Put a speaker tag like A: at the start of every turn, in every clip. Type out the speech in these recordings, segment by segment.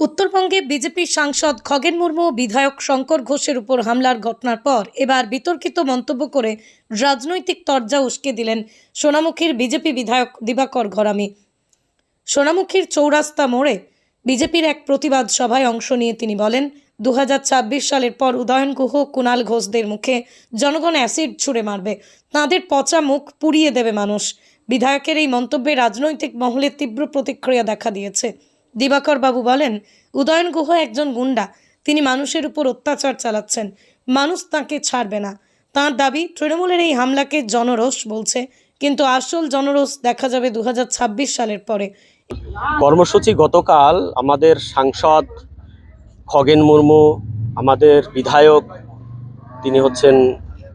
A: উত্তরবঙ্গে বিজেপি সাংসদ খগেন মুর্মু, বিধায়ক শঙ্কর ঘোষের উপর হামলার ঘটনার পর এবার বিতর্কিত মন্তব্য করে রাজনৈতিক তরজা উস্কে দিলেন সোনামুখীর বিজেপি বিধায়ক দিবাকর ঘরামি। সোনামুখীর চৌরাস্তা মোড়ে বিজেপির এক প্রতিবাদ সভায় অংশ নিয়ে তিনি বলেন দু হাজার ছাব্বিশ সালের পর উদয়ন গুহ কুণাল ঘোষদের মুখে জনগণ অ্যাসিড ছুঁড়ে মারবে, তাঁদের পচা মুখ পুড়িয়ে দেবে মানুষ। বিধায়কের এই মন্তব্যে রাজনৈতিক মহলে তীব্র প্রতিক্রিয়া দেখা দিয়েছে। দিবাকর বাবু বলেন, উদয়ন গুহ একজন গুন্ডা। তিনি মানুষের উপর অত্যাচার চালাচ্ছেন। মানুষ তাকে ছাড়বে না। তাঁর দাবি, তৃণমূলের এই হামলাকে জনরোষ বলছে। কিন্তু আসল জনরোষ দেখা যাবে দু হাজার ছাব্বিশ সালের পরে।
B: কর্মসূচি গতকাল আমাদের সাংসদ খগেন মুর্মু, আমাদের বিধায়ক, তিনি হচ্ছেন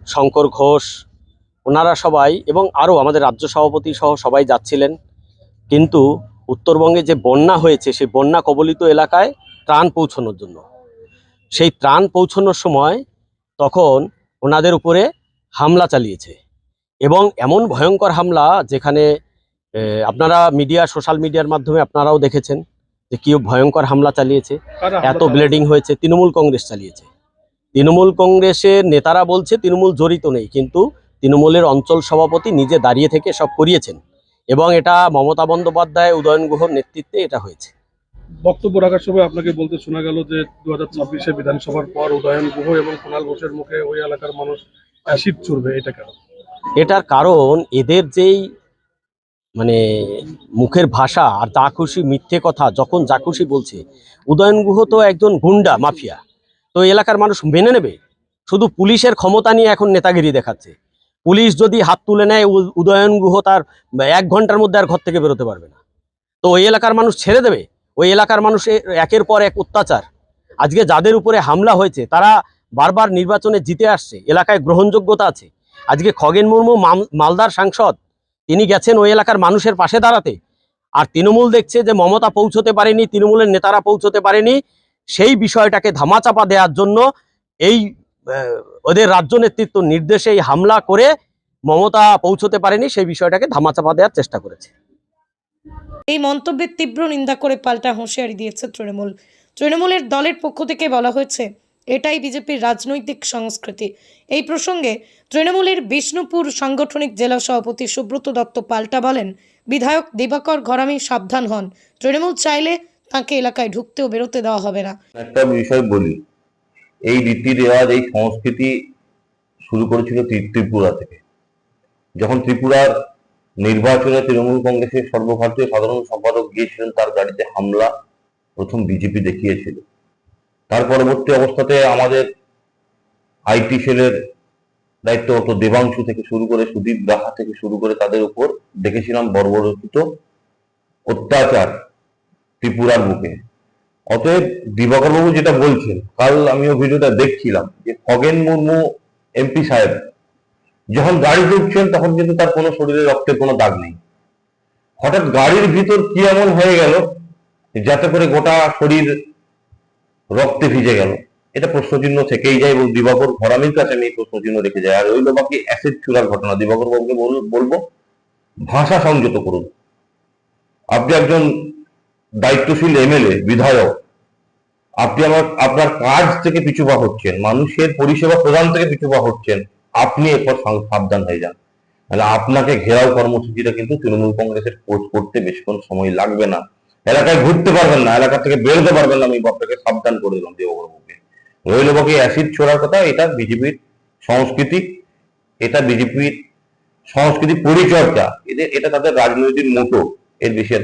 B: শঙ্কর ঘোষ, ওনারা সবাই এবং আরও আমাদের রাজ্য সভাপতি সহ সবাই যাচ্ছিলেন। কিন্তু উত্তরবঙ্গে যে বন্যা হয়েছে সেই বন্যা কবলিত এলাকায় ত্রাণ পৌঁছানোর জন্য। সেই ত্রাণ পৌঁছানোর সময় তখন ওনাদের উপরে হামলা চালিয়েছে এবং এমন ভয়ঙ্কর হামলা যেখানে আপনারা মিডিয়া সোশ্যাল মিডিয়ার মাধ্যমে আপনারাও দেখেছেন যে কি ভয়ঙ্কর হামলা চালিয়েছে। এত ব্লিডিং হয়েছে তৃণমূল কংগ্রেস চালিয়েছে। তৃণমূল কংগ্রেসের নেতারা বলছে তৃণমূল জড়িত নেই কিন্তু তৃণমূলের অঞ্চল সভাপতি নিজে দাঁড়িয়ে থেকে সব করিয়েছেন। এবং এটা মমতা বন্দ্যোপাধ্যায় উদয়ন গুহর নেতৃত্বে এটা হয়েছে।
C: বক্তব্য রাখার সময় আপনাকে বলতে শোনা গেল যে দু হাজার ছাব্বিশে বিধানসভার পর উদয়ন গুহ এবং কুণাল ঘোষের মুখে ওই এলাকার মানুষ অ্যাসিড ছুড়বে এটা কেন
B: এটার কারণ এদের যেই মানে মুখের ভাষা আর যা খুশি মিথ্যে কথা যখন যা খুশি বলছে উদয়ন গুহ তো একজন গুন্ডা মাফিয়া। তো এলাকার মানুষ মেনে নেবে? শুধু পুলিশের ক্ষমতা নিয়ে এখন নেতাগিরি দেখাচ্ছে। পুলিশ যদি হাত তুলে নেয় উদয়ন গুহ তার এক ঘণ্টার মধ্যে আর ঘর থেকে বেরোতে পারবে না। তো ওই এলাকার মানুষ ছেড়ে দেবে। ওই এলাকার মানুষ একের পর এক অত্যাচার। আজকে যাদের উপরে হামলা হয়েছে, তারা বারবার নির্বাচনে জিতে আসছে। এলাকায় গ্রহণযোগ্যতা আছে। আজকে খগেন মুর্মু মালদার সাংসদ, তিনি গেছেন ওই এলাকার মানুষের পাশে দাঁড়াতে। আর তৃণমূল দেখছে যে মমতা পৌঁছতে পারেনি, তৃণমূলের নেতারা পৌঁছতে পারেনি। সেই বিষয়টাকে ধামাচাপা দেওয়ার জন্য এই ওদের রাজ্য নেতৃত্ব নির্দেশে এই হামলা করে মমতা পৌঁছতে পারেনি সেই বিষয়টাকে ধামাচাপা দেওয়ার চেষ্টা করেছে।
A: এই মন্তব্যের তীব্র নিন্দা করে পাল্টা হুঁশিয়ারি দিয়েছে তৃণমূল। তৃণমূলের দলের পক্ষ থেকে বলা হয়েছে এটাই বিজেপির রাজনৈতিক সংস্কৃতি। এই প্রসঙ্গে তৃণমূলের বিষ্ণুপুর সাংগঠনিক জেলা সভাপতি সুব্রত দত্ত পাল্টা বলেন বিধায়ক দিবাকর ঘরামি সাবধান হন। তৃণমূল চাইলে তাকে এলাকায় ঢুকতেও বেরোতে দেওয়া হবে না।
D: একটা বিষয় বলি এই রীতি রেওয়াজ এই সংস্কৃতি শুরু করেছিল ত্রি- ত্রিপুরা থেকে। যখন ত্রিপুরার নির্বাচনে তৃণমূল কংগ্রেসের সর্বভারতীয় সাধারণ সম্পাদক গিয়েছিলেন, তার গাড়িতে হামলা প্রথম বিজেপি দেখিয়েছিল। তার পরবর্তী অবস্থাতে আমাদের আইটি সেলের দায়িত্বরত দেবাংশু থেকে শুরু করে সুদীপ দাহা থেকে শুরু করে তাদের উপর দেখেছিলাম বর্বরচিত অত্যাচার ত্রিপুরার বুকে। অতএব দিবাকর বাবু যেটা বলছেন, কাল আমিও ভিডিওটা দেখছিলাম যে খগেন মুর্মু এমপি সাহেব যখন গাড়ি ঢুকছেন তখন কিন্তু তার কোনো শরীরে রক্তের কোনো দাগ নেই। হঠাৎ গাড়ির ভিতর কি এমন হয়ে গেল যাতে করে গোটা শরীর রক্তে ভিজে গেল? এটা প্রশ্নচিহ্ন থেকেই যায় এবং দিবাকর ঘরামির কাছে আমি এই প্রশ্নচিহ্ন রেখে যাই। আর ওই বাকি অ্যাসিড চূড়ার ঘটনা। দিবাকর বাবুকে বল- বলব, ভাষা সংযত করুন। আপনি একজন দায়িত্বশীল এমএলএ, বিধায়ক, আপনি আমার, আপনার কাজ থেকে পিছুপা হচ্ছেন, মানুষের পরিষেবা প্রদান থেকে পিছুপা হচ্ছেন, আপনি এরপর সাবধান হয়ে যান। তাহলে আপনাকে ঘেরাও কর্মসূচিটা কিন্তু তৃণমূল কংগ্রেসের কোচ করতে বেশিক্ষণ সময় লাগবে না। এলাকায় ঘুরতে পারবেন না, এলাকা থেকে বেরোতে পারবেন না, আমি আপনাকে সাবধান করে দিলাম দেববাবুকে রইল বাকি অ্যাসিড ছোড়ার কথা, এটা বিজেপির সংস্কৃতি, এটা বিজেপির সংস্কৃতি পরিচর্যা, এদের, এটা তাদের রাজনৈতিক মোটো, এর বেশি আর।